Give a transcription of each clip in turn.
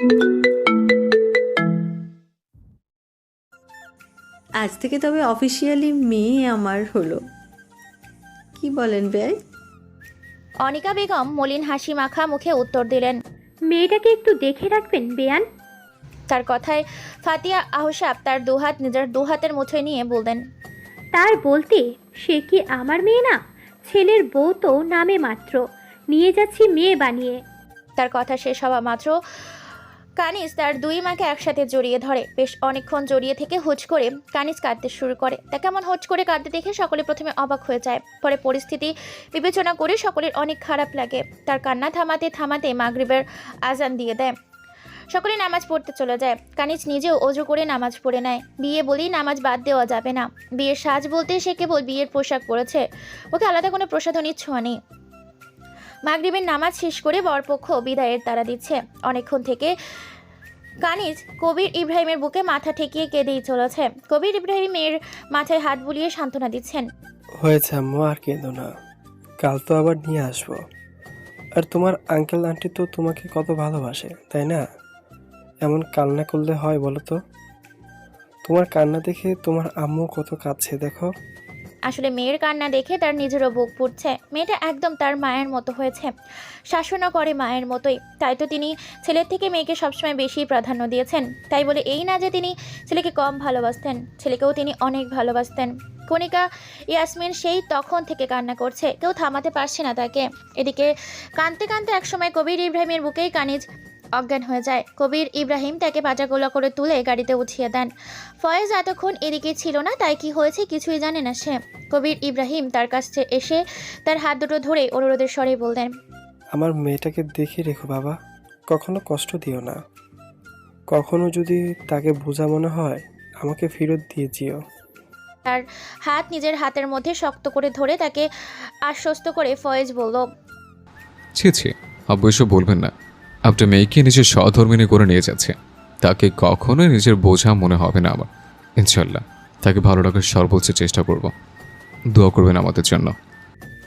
আজ থেকে তবে অফিসিয়ালি মেয়ে আমার হলো। কি বলেন ব্যয়? অনিকা বেগম মলিন হাসি মাখা মুখে উত্তর দিলেন মেয়েটাকে একটু দেখে রাখবেন বেয়ান? তার কথায় ফাতিয়া আহসাব তার দুহাত নিজের দুহাতের মুঠোয় নিয়ে বললেন তার বলতে সে কি আমার মেয়ে না? ছেলের বউ তো নামে মাত্র। নিয়ে যাচ্ছি মেয়ে বানিয়ে। তার কথা শেষ হওয়া মাত্র কানিস তার দুই মাকে একসাথে জড়িয়ে ধরে। বেশ অনেকক্ষণ জড়িয়ে থেকে হুচ করে কানিস কাঁদতে শুরু করে। তা কেমন হুচ করে কাঁদতে দেখে সকলে প্রথমে অবাক হয়ে যায়। পরে পরিস্থিতি বিবেচনা করে সকলের অনেক খারাপ লাগে। তার কান্না থামাতে থামাতে মাগরিবের আজান দিয়ে দেয়। সকলে নামাজ পড়তে চলে যায়। কানিজ নিজেও অজু করে নামাজ পড়ে নেয়। বিয়ে বলেই নামাজ বাদ দেওয়া যাবে না। বিয়ের সাজ বলতে সে কেবল বিয়ের পোশাক পরেছে। ওকে আলাদা কোনো প্রসাধনীর ছোঁয়া নেই। মাগরিবের নামাজ শেষ করে বরপক্ষ বিদায়ের তারা দিচ্ছে। অনেকক্ষণ থেকে কানিজ কবির ইব্রাহিমের বুকে মাথা ঠেকিয়ে কেঁদেই চলেছে। কবির ইব্রাহিমের মাথায় হাত বুলিয়ে সান্ত্বনা দিচ্ছেন। হয়েছে আম্মু, আর কেঁদো না। কাল তো আবার নিয়ে আসব। আর তোমার আঙ্কেল আন্টি তো তোমাকে কত ভালোবাসে, তাই না? এমন কান্না করলে হয় বলো তো? তোমার কান্না দেখে তোমার আম্মু কত কাঁদছে, দেখো। আসলে মেয়ের কান্না দেখে তার নিজেরও বুক পুড়ছে। মেয়েটা একদম তার মায়ের মতো হয়েছে। শাসনও করে মায়ের মতোই। তাই তো তিনি ছেলের থেকে মেয়েকে সবসময় বেশি প্রাধান্য দিয়েছেন। তাই বলে এই না যে তিনি ছেলেকে কম ভালোবাসতেন, ছেলেকেও তিনি অনেক ভালোবাসতেন। কণিকা ইয়াসমিন সেই তখন থেকে কান্না করছে। কেউ থামাতে পারছে না তাকে। এদিকে কাঁদতে কাঁদতে একসময় কবির ইব্রাহিমের বুকেই কানিজ অজ্ঞান হয়ে যায়। কবির ইব্রাহিম তাকে পাজাগোলা করে তুলে গাড়িতে উঠিয়ে দেন। ফয়েজ এতক্ষণ এদিকে ছিল না তাই কি হয়েছে কিছুই জানে না সে। কবির ইব্রাহিম তার কাছে এসে তার হাত দুটো ধরে অনুরোধের স্বরে বললেন আমার মেয়েটাকে দেখে রেখো বাবা কখনো কষ্ট দিও না। কখনো যদি তাকে বোঝা মনে হয় আমাকে ফেরত দিয়ে যেও। তার হাত নিজের হাতের মধ্যে শক্ত করে ধরে তাকে আশ্বস্ত করে ফয়েজ বলল ছি ছি আব্বু এসব বলবেন না। আপনার মেয়েকে নিজের সহধর্মিনী করে নিয়ে যাচ্ছে। তাকে কখনোই নিজের বোঝা মনে হবে না আমার। ইনশাল্লাহ, তাকে ভালো রাখার সর্বোচ্চ চেষ্টা করব। দোয়া করবেন আমাদের জন্য।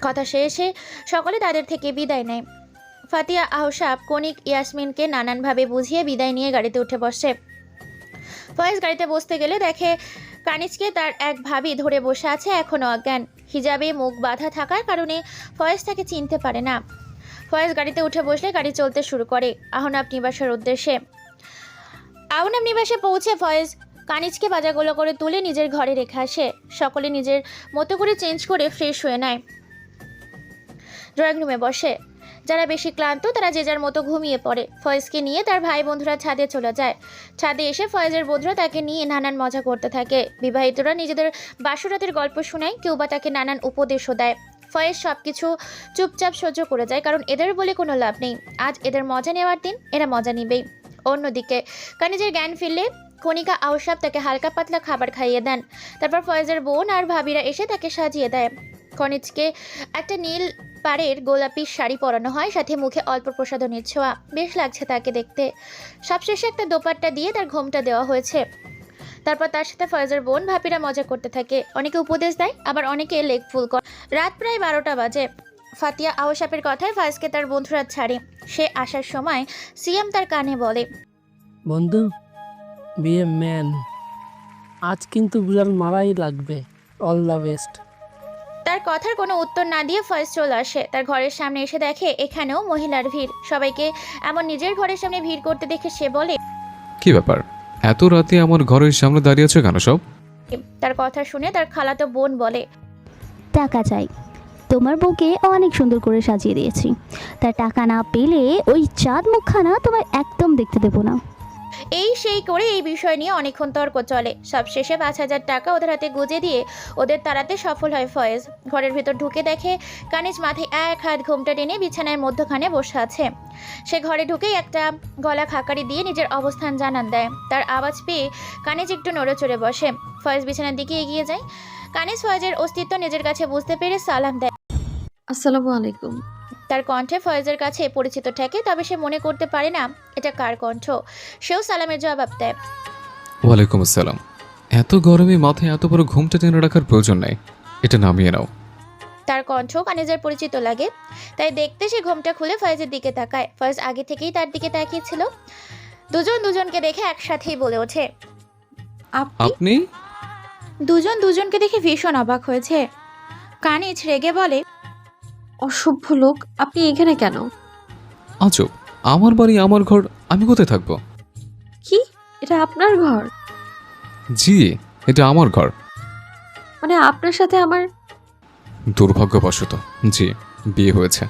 কথা শেষে সকলে তাদের থেকে বিদায় নেয়। ফাতিয়া আহসাব কনিক ইয়াসমিনকে নানানভাবে বুঝিয়ে বিদায় নিয়ে গাড়িতে উঠে বসে। ফয়েজ গাড়িতে বসতে গেলে দেখে কানিজকে তার এক ভাবি ধরে বসে আছে এখনও অজ্ঞান। হিজাবে মুখ বাঁধা থাকার কারণে ফয়েজ তাকে চিনতে পারে না। ফয়েজ গাড়িতে উঠে বসলে গাড়ি চলতে শুরু করে। আহনাব নিবাসের উদ্দেশ্যে। আহনাব নিবাসে পৌঁছে ফয়েজ কানিজকে বাজাগুলো করে তুলে নিজের ঘরে রেখে আসে। সকলে নিজের মতো করে চেঞ্জ করে ফ্রেশ হয়ে নেয়। ড্রয়িং রুমে বসে। যারা বেশি ক্লান্ত, তারা যে যার মতো ঘুমিয়ে পড়ে। ফয়েজকে নিয়ে তার ভাই বন্ধুরা ছাদে চলে যায়। ছাদে এসে ফয়েজের বন্ধুরা তাকে নিয়ে নানান মজা করতে থাকে। বিবাহিতরা নিজেদের বাসরাতের গল্প শোনায়, কেউ বা তাকে নানান উপদেশও দেয়। ফয়েজ সব কিছু চুপচাপ সহ্য করে যায়, কারণ এদের বলে কোনো লাভ নেই। আজ এদের মজা নেওয়ার দিন, এরা মজা নিবেই। অন্যদিকে, কানিজের জ্ঞান ফিরলে কণিকা আউসাব তাকে হালকা পাতলা খাবার খাইয়ে দেন। তারপর ফয়েজের বোন আর ভাবিরা এসে তাকে সাজিয়ে দেয়। কনিজকে একটা নীল পাড়ের গোলাপি শাড়ি পরানো হয়, সাথে মুখে অল্প প্রসাধনের ছোঁয়া। বেশ লাগছে তাকে দেখতে। সবশেষে একটা দোপাট্টা দিয়ে তার ঘোমটা দেওয়া হয়েছে। তারপর তার সাথে ফয়েজের বোন ভাপিরা মজা করতে থাকে। অনেকে উপদেশ দেয় আবার অনেকে লেগ ফুল করে। রাত প্রায় বারোটা বাজে। ফাতিয়া আওসাপের কথায় ফয়েজকে তার বন্ধুরা ছাড়ে। সে আসার সময় সিএম তার কানে বলে বন্ধু বিয়ে ম্যান আজ কিন্তু বিড়াল মারাই লাগবে। অল দ্য বেস্ট তার কথার কোনো উত্তর না দিয়ে ফয়েজ চলে আসে। তার ঘরের সামনে এসে দেখে এখানেও মহিলার ভিড়। সবাইকে এমন নিজের ঘরের সামনে ভিড় করতে দেখে সে বলে কি ব্যাপার? এত রাতে আমার ঘরের সামনে দাঁড়িয়ে আছে কেন সব? তার কথা শুনে তার খালাতো বোন বলে টাকা চাই। তোমার বউকে অনেক সুন্দর করে সাজিয়ে দিয়েছি। তার টাকা না পেলে ওই চাঁদ মুখখানা তোমার একদম দেখতে দেবো না। এই সেই করে এই বিষয় নিয়ে অনেকক্ষণ তর্ক চলে। সবশেষে পাঁচ হাজার টাকা ওদের হাতে গুজে দিয়ে ওদের তাড়াতে সফল হয় ফয়েজ। ঘরের ভেতর ঢুকে দেখে কানিজ মাথায় এক হাত ঘোমটা টেনে বিছানায় মধ্যখানে বসে আছে। সে ঘরে ঢুকেই একটা গলা খাকারি দিয়ে নিজের অবস্থান জানান দেয়। তার আওয়াজ পেয়ে কানিজ একটু নড়ে চড়ে বসে। ফয়েজ বিছানার দিকে এগিয়ে যায়। কানিজ ফয়েজের অস্তিত্ব নিজের কাছে বুঝতে পেরে সালাম দেয়। আসসালামু আলাইকুম। তার কণ্ঠে ফয়েজের কাছে পরিচিত ঠেকে তবে সে মনে করতে পারে না এটা কার কণ্ঠ? সেও সালামের জবাব দেয়। ওয়ালাইকুম আসসালাম। এত গরমে মাথায় এত বড় ঘুমটা টেনে রাখার প্রয়োজন নাই। এটা নামিয়ে নাও। তার কণ্ঠ কানিজের পরিচিত লাগে তাই দেখতে সে ঘোমটা খুলে ফয়েজের দিকে তাকায়। ফয়েজ আগে থেকেই তার দিকে তাকিয়েছিল। দুজন দুজনকে দেখে একসাথেই বলে ওঠে আপনি আপনি? দুজন দুজনকে দেখে ভীষণ অবাক হয়েছে। কানিজ রেগে বলে অসভ্য লোক আপনি এখানে কেন? আজব আমার বাড়ি আমার ঘর আমি কোথায় থাকব? কি? এটা আপনার ঘর? জি এটা আমার ঘর। মানে আপনার সাথে আমার দুর্ভাগ্যবশত জি বিয়ে হয়েছে।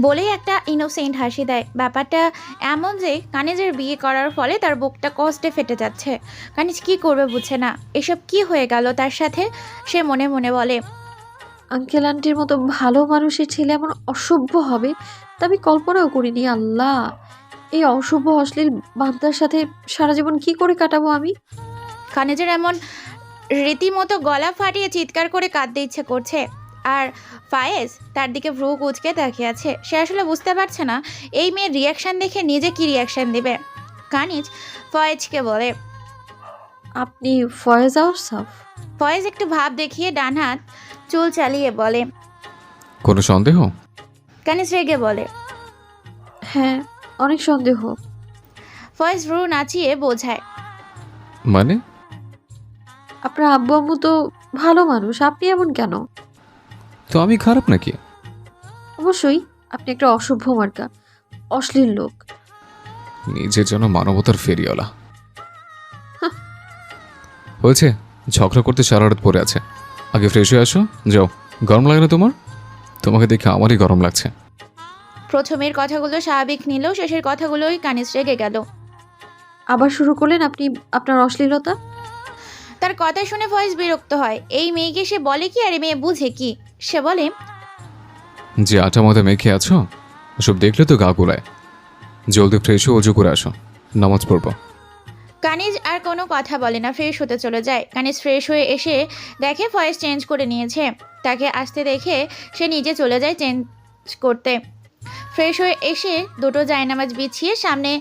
বলেই একটা ইনোসেন্ট হাসি দেয়। ব্যাপারটা এমন যে কানিজের বিয়ে করার ফলে তার বুকটা কষ্টে ফেটে যাচ্ছে। কানিজ কি করবে বুঝছে না। এসব কি হয়ে গেল তার সাথে? সে মনে মনে বলে আঙ্কেল আন্টির মতো ভালো মানুষের ছেলে এমন অসভ্য হবে? তা আমি কল্পনাও করিনি আল্লাহ। এই অসভ্য অশ্লীল বান্দার সাথে সারা জীবন কি করে কাটাবো আমি? কানিজের এমন রীতিমতো গলা ফাটিয়ে চিৎকার করে কাঁদতে ইচ্ছে করছে। আর ফায়েজ তার দিকে ভ্রু কুচকে তাকিয়ে আছে সে আসলে বুঝতে পারছে না এই মেয়ের রিয়াকশান দেখে নিজে কি রিয়াকশান দেবে? কানিজ ফয়েজকে বলে আপনি ফয়েজ আউসাফ ফয়েজ একটু ভাব দেখিয়ে ডান হাত চুল চালিয়ে বলে। কোনো সন্দেহ? কানিজ রেগে বলে। হ্যাঁ অনেক সন্দেহ। ফয়েজ ভ্রু নাচিয়ে বোঝায়। মানে? আপনার আব্বু আম্মু তো ভালো মানুষ আপনি এমন কেন? তো আমি খারাপ নাকি? অবশ্যই আপনি একটা অসভ্য মার্কা অশ্লীল লোক। নিজের জন্য মানবতার ফেরিওয়ালা। হয়েছে ঝগড়া করতে সারা রাত পড়ে আছে। আগে ফ্রেশ হয়ে আসো। যাও। গরম লাগে না তোমার? তোমাকে দেখে আমারই গরম লাগছে। প্রথমের কথাগুলো স্বাভাবিক নিলেও শেষের কথাগুলোই কানিজ রেগে গেল। আবার শুরু করলেন আপনি আপনার অশ্লীলতা? তার কথা শুনে ফয়েজ বিরক্ত হয়। এই মেয়েকে সে বলে কি আর এই মেয়ে বুঝে কি? সে বলে যে আটা মতো মেখে আছো ওসব দেখলে তো গা গুলায় জলদি ফ্রেশ হয়ে অজু করে আসো। নামাজ পড়ব। কানিজ আর কোনো কথা বলে না ফ্রেশ হতে চলে যায়। কানিজ ফ্রেশ হয়ে এসে দেখে ফয়েজ চেঞ্জ করে নিয়েছে। তাকে আসতে দেখে সে নিজে চলে যায় চেঞ্জ করতে। ফ্রেশ হয়ে এসে দুটো জায়নামাজ বিছিয়ে সামনে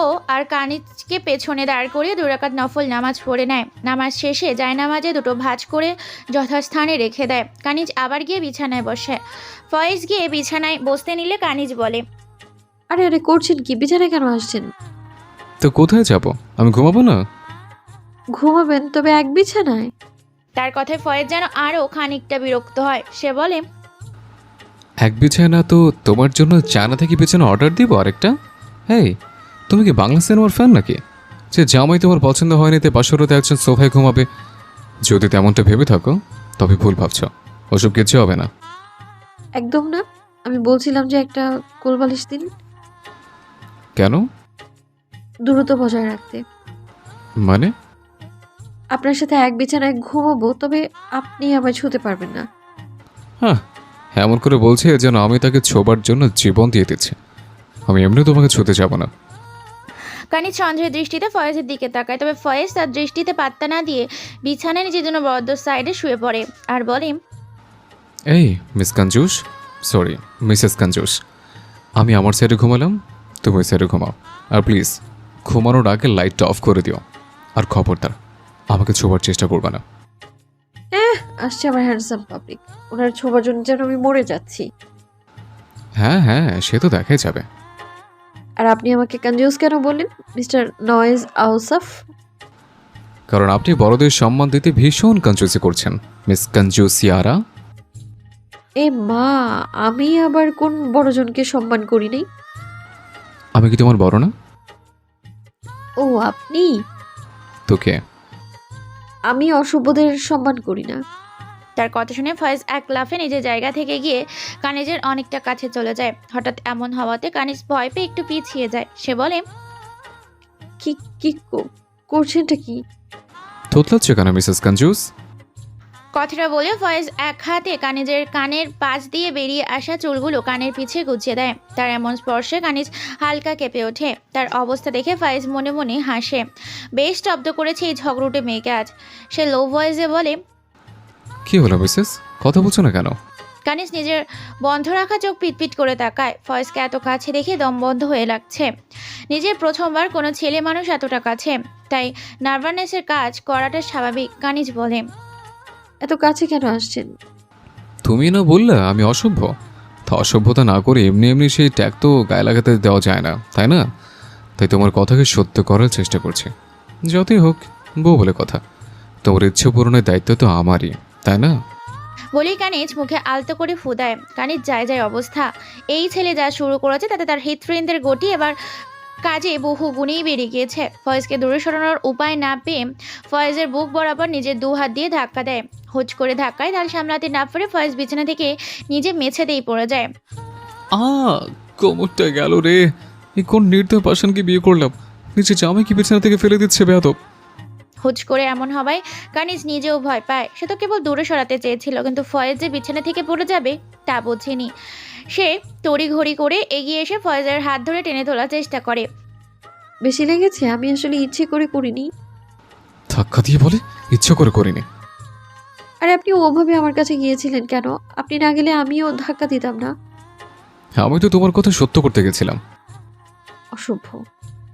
ও আর কানিজকে পেছনে দাঁড় করিয়ে দুরাকাত নফল নামাজ পড়ে নেয়। নামাজ শেষে জায়নামাজে দুটো ভাঁজ করে যথাস্থানে রেখে দেয়। কানিজ আবার গিয়ে বিছানায় বসে। ফয়েজ গিয়ে বিছানায় বসতে নিলে কানিজ বলে, আরে আরে করছেন কি? বিছানায় কেন আসছেন? তো কোথায় যাব? আমি ঘুমাবো না? ঘুমাবেন তবে এক বিছানায়। তার কথায় ফয়েজ যেন আরও খানিকটা বিরক্ত হয়। সে বলে এক বিছানা তো তোমার জন্য চায়না থেকে বিছানা অর্ডার দিব আরেকটা? হেই তুমি কি বাংলা সিনেমার ফ্যান নাকি? যে জামাই তোমার পছন্দ হয়নি তে বাসরতে একজন সোফায় ঘুমাবে। যদি তেমনটা ভেবে থাকো তবে ভুল ভাবছ। ওসব কিছু হবে না। একদম না। আমি বলছিলাম যে একটা কোলবালিশ দিন। কেন? দূরত্ব বজায় রাখতে। মানে? আপনার সাথে এক বিছানায় ঘুমাবো তবে আপনি আমায় ছুতে পারবেন না। হ্যাঁ এমন করে বলছে যেন আমি তাকে ছোবার জন্য জীবন দিয়ে দিচ্ছি। আমি এমনি তোমাকে ছুতে যাব না। কানিজ সন্দেহের দৃষ্টিতে ফয়েজের দিকে তাকায় তবে ফয়েজ তার দৃষ্টিতে পাত্তা না দিয়ে বিছানায় নিজের জন্য বদ্ধ সাইডে শুয়ে পড়ে আর বলে এই Miss Kanjoos sorry Mrs Kanjoos আমি আমার সাইডে ঘুমালাম তুমি ওই সাইডে ঘুমাও। আর প্লিজ ঘুমানোর আগে লাইটটা অফ করে দিও। আর খবরদার আমাকে ছোবার চেষ্টা করবে না। আসছে আমার হ্যান্ডসাম পাবলিক ওনার ছোবার জন্য যেন আমি মরে যাচ্ছি। হ্যাঁ হ্যাঁ সে তো দেখাই যাবে। আর আপনি আমাকে কনজিউস কেন বললেন? মিস্টার নয়েজ আউসাফ? কারণ আপনি বড়দের সম্মান দিতে ভীষণ কঞ্জুসি করছেন মিস কঞ্জুসিয়ারা এ মা আমি আবার কোন বড়জনকে সম্মান করি নাই? আমি কি তোমার বড় না? ও আপনি? তোকে। আমি অশুভদের সম্মান করি না। তার কথা শুনে ফয়েজ এক লাফে নিজের জায়গা থেকে গিয়ে কানিজের অনেকটা কাছে চলে যায়। হঠাৎ এমন হওয়াতে কানিজ ভয় পেয়ে একটু পিছিয়ে যায়। সে বলে কি কি কো- করছেনটা কি? থতলাচ্ছ কেন মিসেস কঞ্জুস? কথাটা বলে ফয়েজ এক হাতে কানিজের কানের পাশ দিয়ে বেরিয়ে আসা চুলগুলো কানের পিছে গুছিয়ে দেয়। তার এমন স্পর্শে কানিজ হালকা কেঁপে ওঠে। তার অবস্থা দেখে ফয়েজ মনে মনে হাসে। বেশ শব্দ করেছে এই ঝগড়ুটে মেয়েকে আজ। সে লো ভয়েসে বলে কি হলো মিসেস? কথা বলছো না কেন? কানিজ নিজের বন্ধ রাখা চোখ পিটপিট করে তাকায়। ফয়েজকে এত কাছে দেখে দম বন্ধ হয়ে লাগছে। নিজের প্রথমবার কোনো ছেলে মানুষ এতটা কাছে। তাই নার্ভাসনেসের কাজ করাটা স্বাভাবিক কানিজ বলে। এত কাছে কেন আসছেন? তুমি না বললে আমি অসভ্য। তা অসভ্যতা না করে এমনি এমনি সেই ট্যাগ তো গায়ে লাগাতে দেওয়া যায় না তাই না? তাই তোমার কথাকে সত্য করার চেষ্টা করছি। যতই হোক বউ বলে কথা। তোমার ইচ্ছে পূরণের দায়িত্ব তো আমারই তাই না? বলেই কানিজ মুখে আলতো করে ফুদায় কানিজ যায় যায় অবস্থা। এই ছেলে যা শুরু করেছে তাতে তার হৃৎফ্রেন্ডের গতি এবার কাজে বহু গুণেই বেড়ে গিয়েছে। ফয়েজকে দূরে সরানোর উপায় না পেয়ে ফয়েজের বুক বরাবর নিজের দু হাত দিয়ে ধাক্কা দেয়। হুচ করে ধাক্কায় তাল সামলাতে না পারে ফয়েজ বিছানা থেকে নিজে মেছেতেই পড়ে যায়। আ কোমরটা গেল রে। এই কোন নির্দয় পাশানকে বিয়ে করলাম? নিচে জামাই কি বিছানা থেকে ফেলে দিচ্ছে বেয়াদব? হুচ করে এমন হওয়ায় কানিজ নিজেও ভয় পায়। সে তো কেবল দূরে সরাতে চেয়েছিল কিন্তু ফয়েজ যে বিছানা থেকে পড়ে যাবে তা বোঝেনি। সে তড়িঘড়ি করে এগিয়ে এসে ফয়েজের হাত ধরে টেনে তোলার চেষ্টা করে। বেশি লেগেছে আমি আসলে ইচ্ছে করে করিনি। ধাক্কা দিয়ে বলে? ইচ্ছে করে করিনি। আর আপনি ওভাবে আমার কাছে গিয়েছিলেন কেন? আপনি না গেলে আমিও ধাক্কা দিতাম না। আমি তো তোমার কথা সত্য করতে গেছিলাম। অসভ্য।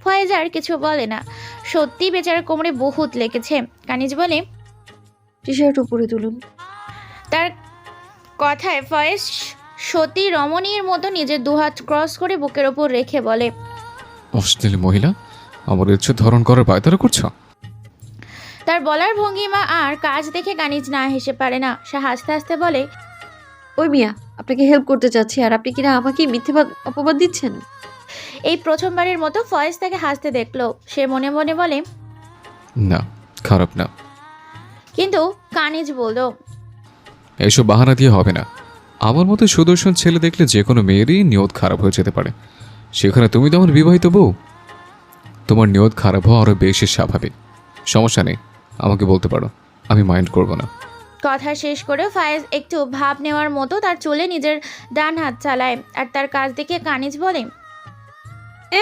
ফয়েজ আর কিছু বলে না। সত্যি বেচারার কোমরে বহুত লেগেছে। কানিজ বলে টি শার্ট উপরে তুলুন। তার কথায় ফয়েজ সতী রমণীর মতো নিজের দুহাত ক্রস করে বুকের ওপর রেখে বলে অশ্লীল মহিলা আমার ইচ্ছে ধরন করার পায়তারা করছ? তার বলার ভঙ্গিমা আর কাজ দেখে কানিজ না হেসে পারে না। সে হাসতে হাসতে বলে ওই মিয়া আপনাকে হেল্প করতে চাচ্ছি আর আপনি কিনা আমাকে মিথ্যেবাদ অপবাদ দিচ্ছেন? এই প্রথমবারের মতো ফয়েজ তাকে হাসতে দেখল। সে মনে মনে বলে না খারাপ না। কিন্তু কানিজ বলল এইসব বাহানা দিয়ে হবে না। আমার মতো সুদর্শন ছেলে দেখলে যে কোনো মেয়েরই নিয়ত খারাপ হয়ে যেতে পারে। সেখানে তুমি তো আমার বিবাহিত বউ। তোমার নিয়ত খারাপ হওয়া আরও বেশি স্বাভাবিক। সমস্যা নেই। আমাকে বলতে পারো আমি মাইন্ড করব না। কথা শেষ করে ফায়েজ একটু ভাব নেওয়ার মতো তার চুলে নিজের ডান হাত চালায় আর তার কাজ দেখে কানিজ বলে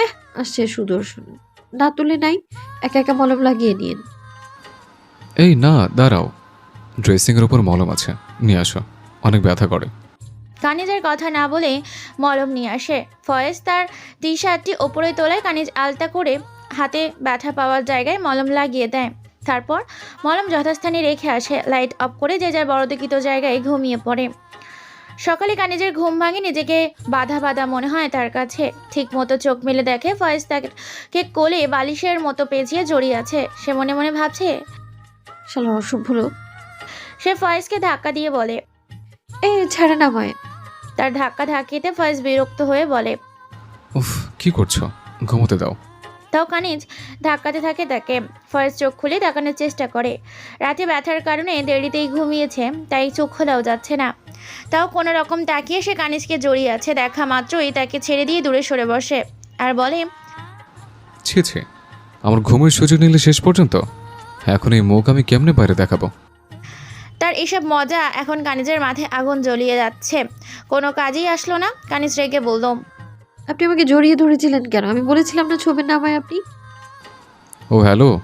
এহ আসছে সুদর্শন। না তুলে নাই একা একা মলম লাগিয়ে নিন এই না দাঁড়াও। ড্রেসিংয়ের উপর মলম আছে নিয়ে আসো অনেক ব্যথা করে। কানিজের কথা না বলে মলম নিয়ে আসে। ফয়েজ তার টি শার্টটি ওপরে তোলায় কানিজ আলতা করে হাতে ব্যথা পাওয়ার জায়গায় মলম লাগিয়ে দেয়। তারপর মলম যথাস্থানে রেখে আসে লাইট অফ করে যে যার বড়দিকিত জায়গায় ঘুমিয়ে পড়ে। সকালে কানিজের ঘুম ভাঙে নিজেকে বাধা বাধা মনে হয় তার কাছে। ঠিক মতো চোখ মেলে দেখে ফয়েজ তাকে কোলে বালিশের মতো পেঁচিয়ে জড়িয়ে আছে। সে মনে মনে ভাবছে শালা অসভ্য লোক। সে ফয়েজকে ধাক্কা দিয়ে বলে এ ছাড়ে না আমায়। তার ধাক্কা ধাক্কিতে ফয়েজ বিরক্ত হয়ে বলে উফ কি করছ? ঘুমোতে দাও। তাও কানিজ ধাক্কাতে থাকে তাকে। ফয়েজ চোখ খুলে তাকানোর চেষ্টা করে। রাতে ব্যথার কারণে দেরিতেই ঘুমিয়েছে তাই চোখ খোলাও যাচ্ছে না। তাও কোনো রকম তাকিয়ে সে কানিজকে জড়িয়ে আছে দেখা মাত্রই তাকে ছেড়ে দিয়ে দূরে সরে বসে আর বলে ছি ছি আমার ঘুমের সুযোগ নিলে শেষ পর্যন্ত? এখন এই মুখ আমি কেমনে বাইরে দেখাবো? তার এসব মজা এখন কানিজের মাথায় আগুন জ্বলিয়ে যাচ্ছে। কোনো কাজেই আসলো না কানিজ রেগে বলল আপনি আমাকে জড়িয়ে ধরেছিলেন কেন? আমি বলেছিলাম না ছবির নামায় আপনি। ও হ্যালো।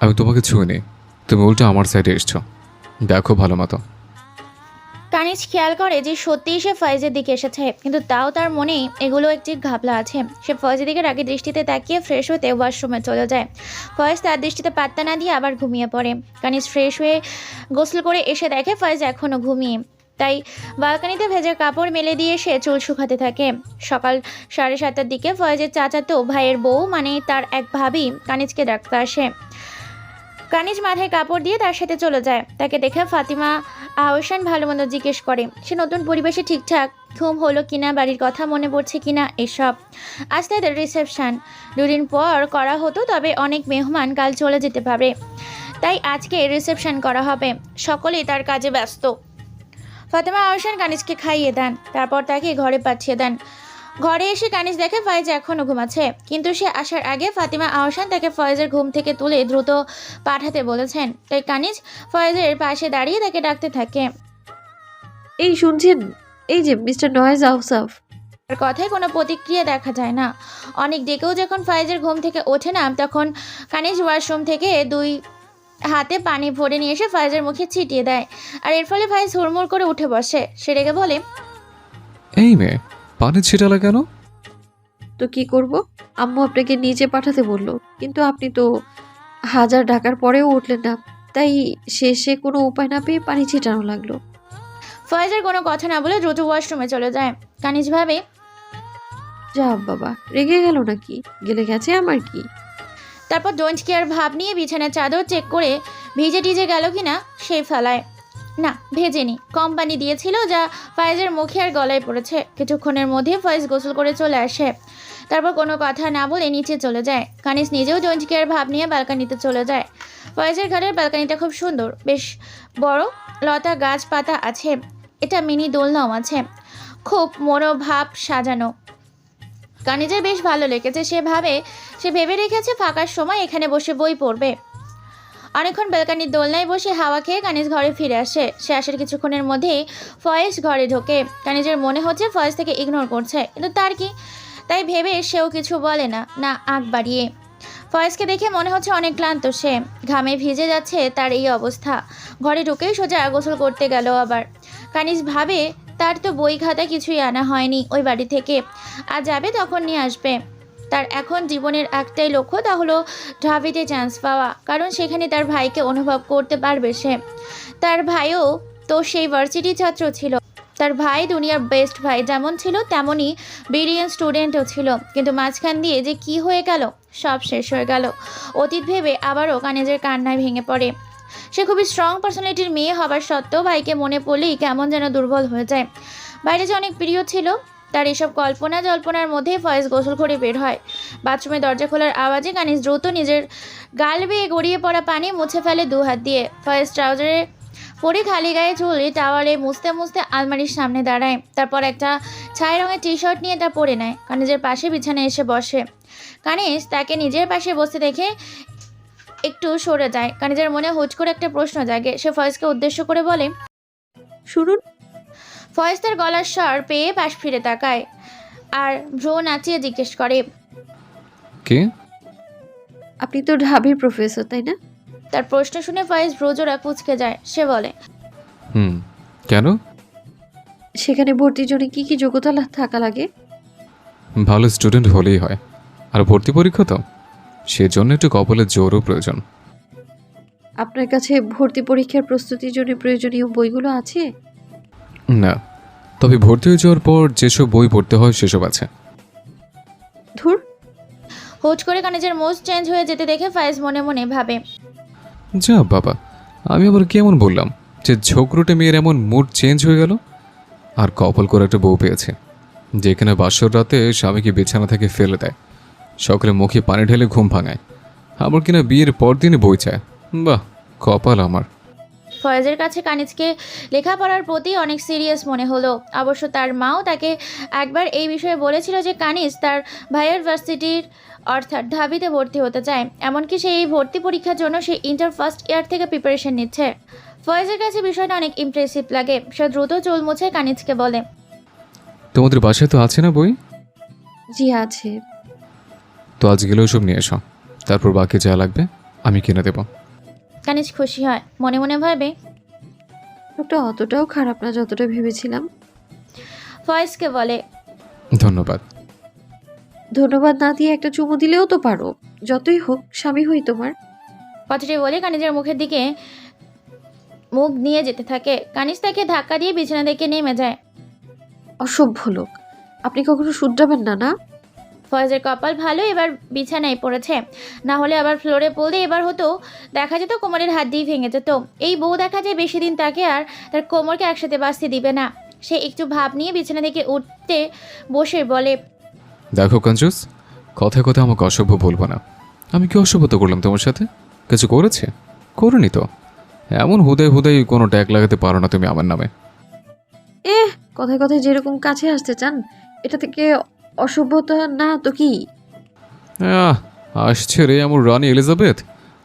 আমি তোমাকে ছুঁয়ে তুমি উল্টো আমার সাইডে এসছো। দেখো ভালো মতো। কানিজ খেয়াল করে যে সত্যিই সে ফয়েজের দিকে এসেছে কিন্তু তাও তার মনে এগুলো একটি ঘাবলা আছে। সে ফয়েজের দিকে রাগে দৃষ্টিতে তাকিয়ে ফ্রেশ হতে ওয়াশরুমে চলে যায়। ফয়েজ তার দৃষ্টিতে পাত্তা না দিয়ে আবার ঘুমিয়ে পড়ে। কানিজ ফ্রেশ হয়ে গোসল করে এসে দেখে ফয়েজ এখনও ঘুমিয়ে। তাই বালকানিতে ভেজা কাপড় মেলে দিয়ে সে চুল শুকাতে থাকে। সকাল সাড়ে সাতটার দিকে ফয়েজের চাচাতো ভাইয়ের বউ মানে তার এক ভাবি, কানিজকে ডাকতে আসে। কানিজ মাথায় কাপড় দিয়ে তার সাথে চলে যায়। তাকে দেখে ফাতিমা আহসান ভালো মন্দ জিজ্ঞেস করে, সে নতুন পরিবেশে ঠিকঠাক? ঘুম হলো কিনা? বাড়ির কথা মনে পড়ছে কিনা? এসব। আজ তাদের রিসেপশান। দুদিন পর করা হতো, তবে অনেক মেহমান কাল চলে যেতে পারে। তাই আজকে রিসেপশন করা হবে। সকলেই তার কাজে ব্যস্ত। ফাতেমা আহসান কানিজকে খাইয়ে দেন তারপর তাকে ঘরে পাঠিয়ে দেন। ঘরে এসে কানিজ দেখে ফয়েজ এখনও ঘুমাচ্ছে কিন্তু সে আসার আগে ফাতিমা আহসান তাকে ফয়েজের ঘুম থেকে তুলে দ্রুত পাঠাতে বলেছেন। তাই কানিজ ফয়েজের পাশে দাঁড়িয়ে তাকে ডাকতে থাকে। এই শুনছেন? এই যে মিস্টার নয়েজ আউসাফ তার কথায় কোনো প্রতিক্রিয়া দেখা যায় না। অনেক ডেকেও যখন ফয়েজের ঘুম থেকে ওঠে না তখন কানিজ ওয়াশরুম থেকে দুই হাতে পানি ভরে নিয়ে এসে ফয়েজের মুখে ছিটিয়ে দেয়। আর এর ফলে ফয়েজ হুড়মুড় করে উঠে বসে। সে রেগে বলে এই মেয়ে পানি ছিটালা কেন? তো কি করব? আম্মু আপনাকে নিচে পাঠাতে বলল কিন্তু আপনি তো হাজার ডাকার পরেও উঠলেন না। তাই শেষে কোনো উপায় না পেয়ে পানি ছিটানো লাগল। ফয়েজের কোনো কথা না বলে দ্রুত ওয়াশরুমে চলে যায়। কানিজ ভাবে যা বাবা রেগে গেল নাকি? গেলে গেছে আমার কি? তারপর ডোন্ট কেয়ার ভাব নিয়ে বিছানার চাদর চেক করে ভিজে টিজে গেল কি না সেই ফেলায়। না ভেজেনি কোম্পানি দিয়েছিল যা ফয়েজের মুখে আর গলায় পড়েছে। কিছুক্ষণের মধ্যে ফয়েজ গোসল করে চলে আসে। তারপর কোনো কথা না বলে নিচে চলে যায়। কানিস নিজেও ডোন্ট কেয়ার ভাব নিয়ে ব্যালকানিতে চলে যায়। ফয়েজের ঘরের ব্যালকানিটা খুব সুন্দর। বেশ বড়, লতা গাছ পাতা আছে। এটা মিনি দোলনাও আছে। খুব মনোভাব সাজানো। কানিজের বেশ ভালো লেগেছে। সে ভাবে সে ভেবে রেখেছে ফাঁকার সময় এখানে বসে বই পড়বে। অনেকক্ষণ বেলকানির দোলনায় বসে হাওয়া খেয়ে কানিজ ঘরে ফিরে আসে। সে আসার কিছুক্ষণের মধ্যেই ফয়েজ ঘরে ঢোকে। কানিজের মনে হচ্ছে ফয়েজ থেকে ইগনোর করছে। কিন্তু তার কি? তাই ভেবে সেও কিছু বলে না। না, আগ বাড়িয়ে। ফয়েজকে দেখে মনে হচ্ছে অনেক ক্লান্ত সে। ঘামে ভিজে যাচ্ছে তার এই অবস্থা। ঘরে ঢুকেই সোজা গোসল করতে গেল আবার। কানিজ ভাবে তার তো বই খাতা কিছুই আনা হয়নি, ওই বাড়ি থেকে। আর যাবে তখন নিয়ে আসবে। তার এখন জীবনের একটাই লক্ষ্য তা হলো ঢাবিতে চান্স পাওয়া, কারণ সেখানে তার ভাইকে অনুভব করতে পারবে সে। তার ভাইও তো সেই ভার্সিটি ছাত্র ছিল। তার ভাই দুনিয়ার বেস্ট ভাই, যেমন ছিল তেমনই ব্রিলিয়ান স্টুডেন্টও ছিল। কিন্তু মাঝখান দিয়ে যে কি হয়ে গেল, সব শেষ হয়ে গেল। অতীত ভেবে আবারও কানেজের কান্নায় ভেঙে পড়ে। সে খুবই স্ট্রং পার্সোনালিটির মেয়ে হবার সত্ত্বেও ভাইকে মনে পড়লেই কেমন যেন দুর্বল হয়ে যায়। বাইরে যে অনেক প্রিয় ছিল, তার এসব কল্পনা জল্পনার মধ্যে ফয়েজ গোসল করে বের হয়। বাথরুমে দরজা খোলার আওয়াজে কানিজ দ্রুত নিজের গাল বেয়ে গড়িয়ে পড়া পানি মুছে ফেলে দু হাত দিয়ে। ফয়েজ ট্রাউজারে পরে খালি গায়ে চুলে টাওয়ালে মুছতে মুছতে আলমারির সামনে দাঁড়ায়। তারপর একটা ছাই রঙের টি শার্ট নিয়ে তা পরে নেয়। কানিজের পাশে বিছানায় এসে বসে। কানিজ তাকে নিজের পাশে বসে দেখে একটু সরে যায়। কানিজের মনে হুট করে একটা প্রশ্ন জাগে। সে ফয়েজকে উদ্দেশ্য করে বলে শুনুন। ফয়েজ তার গলার স্বর পেয়ে পাশ ফিরে তাকায় আর ভ্রো নাচিয়ে জিজ্ঞেস করে কে? আপনি তো ঢাবির প্রফেসর তাই না? তার প্রশ্ন শুনে ফয়েজ ভ্রুজোড়া কুচকে যায়। সে বলে হুম কেন? সেখানে ভর্তির জন্য কি কি যোগ্যতা লা- থাকা লাগে? ভালো স্টুডেন্ট হলেই হয়। আর ভর্তি পরীক্ষা তো? সেজন্য একটু কপালের জোরও প্রয়োজন। আপনার কাছে ভর্তি পরীক্ষার প্রস্তুতির জন্য প্রয়োজনীয় বইগুলো আছে? না তবে ভর্তি হয়ে যাওয়ার পর যেসব বই পড়তে হয় সেসব আছে। ধুর। হুট করে কানেজের মোজ চেঞ্জ হয়ে যেতে দেখে ফায়েজ মনে মনে ভাবে। যা বাবা আমি আবার কেমন বললাম যে ঝোকরুটে মেয়ের এমন মুড চেঞ্জ হয়ে গেল? আর কপাল করে একটা বউ পেয়েছে যেখানে বাসর রাতে স্বামীকে বিছানা থেকে ফেলে দেয়। সকালে মুখে পানি ঢেলে ঘুম ভাঙায়। আবার কিনা বিয়ের পর দিনে বই চায়। বাহ কপাল আমার। ফয়েজের কাছে কানিজকে লেখাপড়ার প্রতি অনেক সিরিয়াস মনে হলো। অবশ্য তার মাও তাকে একবার এই বিষয়ে বলেছিল যে কানিজ তার ভাইয়ের ভার্সিটির অর্থাৎ ঢাবিতে ভর্তি হতে চায়। এমনকি সেই ভর্তি পরীক্ষার জন্য সে ইন্টার ফার্স্ট ইয়ার থেকে প্রিপারেশন নিচ্ছে। ফয়েজের কাছে বিষয়টা অনেক ইমপ্রেসিভ লাগে। সে দ্রুত চুল মুছে কানিজকে বলে। তোমাদের বাসায় তো আছে না বই? জি আছে। তো আজ গেলেও সব নিয়ে এসো। তারপর বাকি যা লাগবে আমি কিনে দেবো। কানিজ খুশি হয়। মনে মনে ভাবে ওটা অতটাও খারাপ না যতটা ভেবেছিলাম। ফয়েজকে বলে ধন্যবাদ। ধন্যবাদ না দিয়ে একটা চুমু দিলেও তো পারো। যতই হোক স্বামী হই তোমার। কথাটি বলে কানিজের মুখের দিকে মুখ নিয়ে যেতে থাকে। কানিজ তাকে ধাক্কা দিয়ে বিছানা থেকে নেমে যায়। অসভ্য লোক। আপনি কখনো শুধরাবেন না না? ফয়েজের কপাল ভালো এবার বিছানায় পড়েছে। না হলে আবার ফ্লোরে পড়লে এবার হতো দেখা যেত কোমরের হাত দিয়ে ভেঙে যেত। এই বউ দেখা যায় বেশি দিন তাকে আর তার কোমরকে একসাথে বাঁচতে দিবে না। সে একটু ভাব নিয়ে বিছানা থেকে উঠতে বসে বলে দেখো কঞ্জুস কথায় কথা আমাকে অসভ্য বলব না। আমি কি অসভ্যতা করলাম তোমার সাথে? কিছু করেছে? করিনি তো। এমন হুদায় হুদায় কোনো ট্যাগ লাগাতে পারো না তুমি আমার নামে। এহ কথায় কথায় যেরকম কাছে আসতে চান এটা থেকে অসভ্যতা না তো কি? আহ আসছে রে আমার রানী এলিজাবেথ।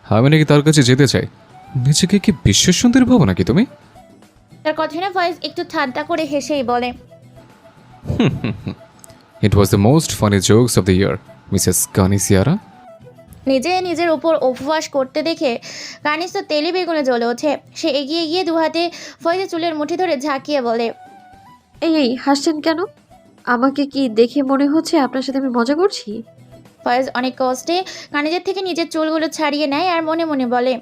আমি নাকি তার কাছে যেতে চাই। নিজেকে কি বিশ্বের সুন্দরী ভাবো নাকি তুমি? তার কথা শুনে ফয়েজ একটু ঠান্ডা করে হেসেই বলে। It was the most funny jokes of the year Mrs কানিসিয়ারা নিজে নিজের উপর উপবাস করতে দেখে কানিস তো তেলে বেগুনে জ্বলে ওঠে। সে এগিয়ে গিয়ে দু হাতে ফয়েজের চুলের মুঠি ধরে ঝাঁকিয়ে বলে এই এই হাসছেন কেন? আমাকে কি দেখে মনে হচ্ছে আপনার সাথে আমি মজা করছি? ফয়েজ অনেক কষ্টে কানিজের থেকে নিজের চুলগুলো ছাড়িয়ে নেয় আর মনে মনে বলে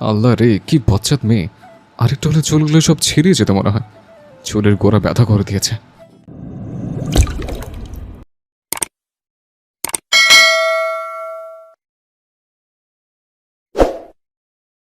আল্লাহ রে কি বচ্চাত মেয়ে। আরেকটু হলে চুলগুলো সব ছিঁড়িয়ে যেতে মনে হয়। চুলের গোড়া ব্যথা করে দিয়েছে।